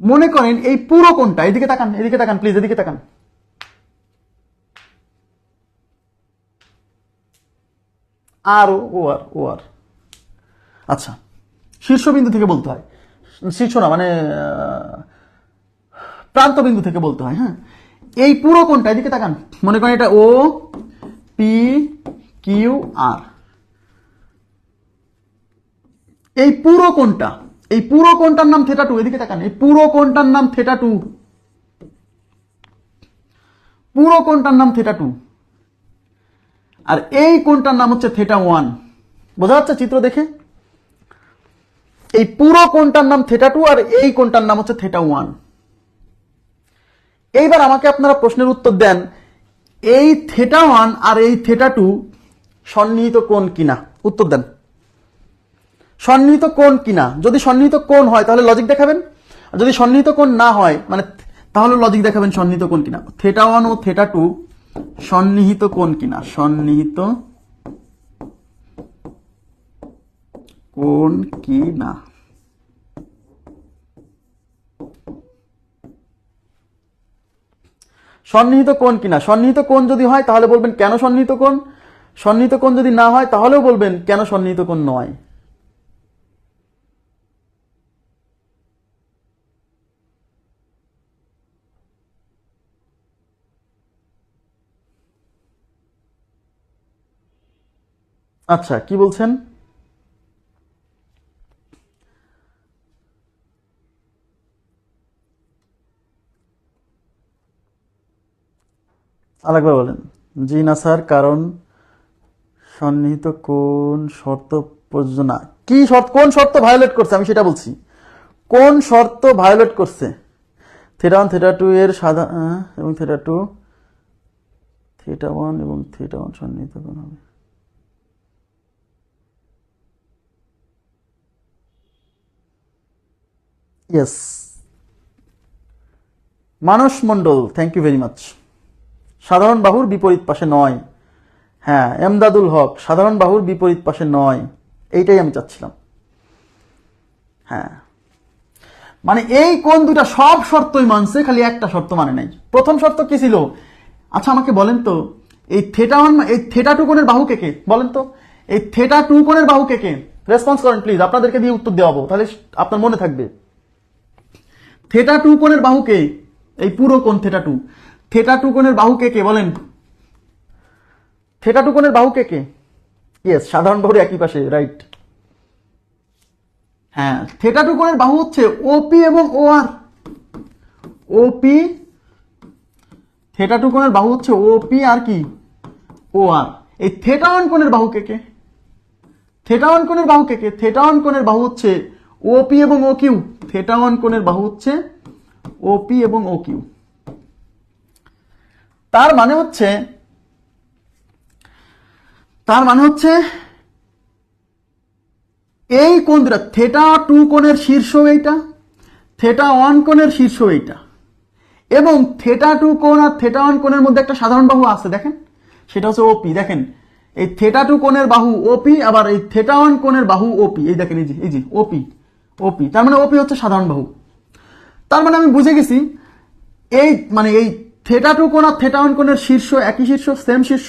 মনে করেন এই পুরো কোনটা এদিকে তাকান এদিকে তাকান প্লিজ এদিকে তাকান। আর, ও আর ও আর। আচ্ছা শীর্ষবিন্দু থেকে বলতে হয়। শীর্ষ না মানে প্রান্তবিন্দু থেকে বলতে হয় হ্যাঁ? এই পুরো কোনটা এদিকে তাকান। মনে করেন এটা ও পি কিউ আর এই পুরো কোনটা এই পুরো কোনটার নাম থেটা টু এদিকে তাকান, এই পুরো কোনটার নাম থেটা টু পুরো কোনটার নাম থেটা টু আর এই কোনটার নাম হচ্ছে থেটা ওয়ান বোঝা যাচ্ছে চিত্র দেখে? এই পুরো কোনটার নাম থেটা টু আর এই কোনটার নাম হচ্ছে থেটা ওয়ান এইবার আমাকে আপনারা প্রশ্নের উত্তর দেন, এই থেটা ওয়ান আর এই থেটা টু সন্নিহিত কোণ কিনা? উত্তর দেন। সন্নিহিত কোণ কিনা যদি সন্নিহিত কোণ হয় তাহলে লজিক দেখাবেন আর যদি সন্নিহিত কোণ না হয় মানে তাহলে লজিক দেখাবেন সন্নিহিত কোণ কিনা থেটা ওয়ান ও থেটা টু সন্নিহিত কোণ কিনা সন্নিহিত কোণ কি না সন্নিহিত কোণ কিনা সন্নিহিত কোণ যদি হয় তাহলে বলবেন কেন সন্নিহিত কোণ সন্নিহিত কোণ যদি না হয় তাহলেও বলবেন কেন সন্নিহিত কোণ নয় আচ্ছা কি বলছেন? আরেকবার বলেন। জি না, স্যার, কারণ সন্নিহিত কোন শর্ত প্রযোজ্য না। কি শর্ত? কোন শর্ত ভায়োলেট করছে? আমি সেটা বলছি। কোন শর্ত ভায়োলেট করছে? থিটা ওয়ান থিটা টু এর সাদা এবং থিটা টু থিটা ওয়ান এবং থিটা ওয়ান সন্নিহিত কোণ হবে? Yes Manas Mondal thank you very much সাধারণ বাহুর বিপরীত পাশে নয় হ্যাঁ এমদাদুল হক সাধারণ বাহুর বিপরীত পাশে নয় এইটাই আমি চাচ্ছিলাম হ্যাঁ মানে এই কোন দুটা সব শর্তই মানছে খালি একটা শর্ত মানে নাই প্রথম শর্ত কি ছিল আচ্ছা আমাকে বলেন তো এই থেটা ওয়ান এই থেটা টু কোণের বাহু কে কে বলেন তো এই থেটা টু কোণের বাহু কে কে রেসপন্স করেন প্লিজ আপনাদেরকে দিয়ে উত্তর দেওয়াবো তাহলে আপনার মনে থাকবে থেটা টু কোণের বাহু কে? এই পুরো কোণ থেটা টু থেটা টু কোণের বাহু কে বলেন? থেটা টু কোণের বাহু কে ইয়েস সাধারণ বাহুর একই পাশে রাইট হ্যাঁ থেটা টু কোণের বাহু হচ্ছে ওপি এবং ও আর ওপি থেটা টু কোণের বাহু হচ্ছে ওপি আর কি? ও আর এই থেটা ওয়ান কোণের বাহু কে কে? থেটা ওয়ান কোণের বাহু কে কে? থেটা ওয়ান কোণের বাহু হচ্ছে ওপি এবং ও কিউ থেটা ওয়ান কোণের বাহু হচ্ছে ওপি এবং ও কিউ তার মানে হচ্ছে, তার মানে হচ্ছে এই কোণ দুটা থেটা টু কোণের শীর্ষ এইটা থেটা ওয়ান কোণের শীর্ষ এইটা। এবং থেটা টু কোণ আর থেটা ওয়ান কোণের মধ্যে একটা সাধারণ বাহু আছে, দেখেন? সেটা হচ্ছে ওপি দেখেন? এই থেটা টু কোণের বাহু ওপি আবার এই থেটা ওয়ান কোণের বাহু ওপি এই দেখেন, এই যে এই যে ওপি ওপি। তার মানে ওপি হচ্ছে সাধারণ বাহু। তার মানে আমি বুঝে গেছি, এই মানে এই থেটা টু কোণ আর থেটা ওয়ান কোণের শীর্ষ একই শীর্ষ সেম শীর্ষ,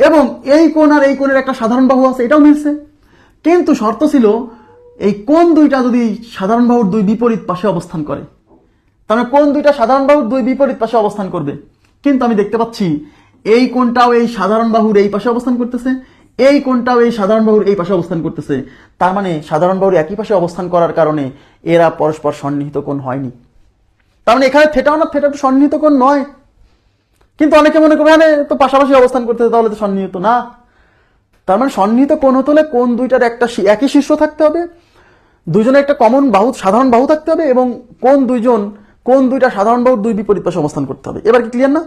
এবং এই কোণ আর এই কোণের একটা সাধারণ বাহু আছে, এটাও মিলছে। কিন্তু শর্ত ছিল, এই কোন দুইটা যদি সাধারণ বাহুর দুই বিপরীত পাশে অবস্থান করে তার মানে কোণ দুইটা সাধারণ বাহুর দুই বিপরীত পাশে অবস্থান করবে। কিন্তু আমি দেখতে পাচ্ছি, এই কোণটাও এই সাধারণ বাহুর এই পাশে অবস্থান করতেছে এই কোণটাও এই সাধারণ বাহুর এই পাশে অবস্থান করতেছে। তার মানে সাধারণ বাহুর একই পাশে অবস্থান করার কারণে এরা পরস্পর সন্নিহিত কোণ হয়নি। তার মানে এখানে থেটা না থেটা তো সন্নিহিত কোণ নয়। কিন্তু অনেকে মনে করবে হ্যাঁ তো পাশাপাশি অবস্থান করতেছে, তাহলে তো সন্নিহিত না। তার মানে সন্নিহিত কোণ হতে হলে কোন দুইটার একটা একই শীর্ষ থাকতে হবে। দুইজনের একটা কমন বাহু, সাধারণ বাহু থাকতে হবে এবং কোন দুইজন কোন দুইটা সাধারণ বাহুর দুই বিপরীত পাশে অবস্থান করতে হবে। এবার কি ক্লিয়ার না?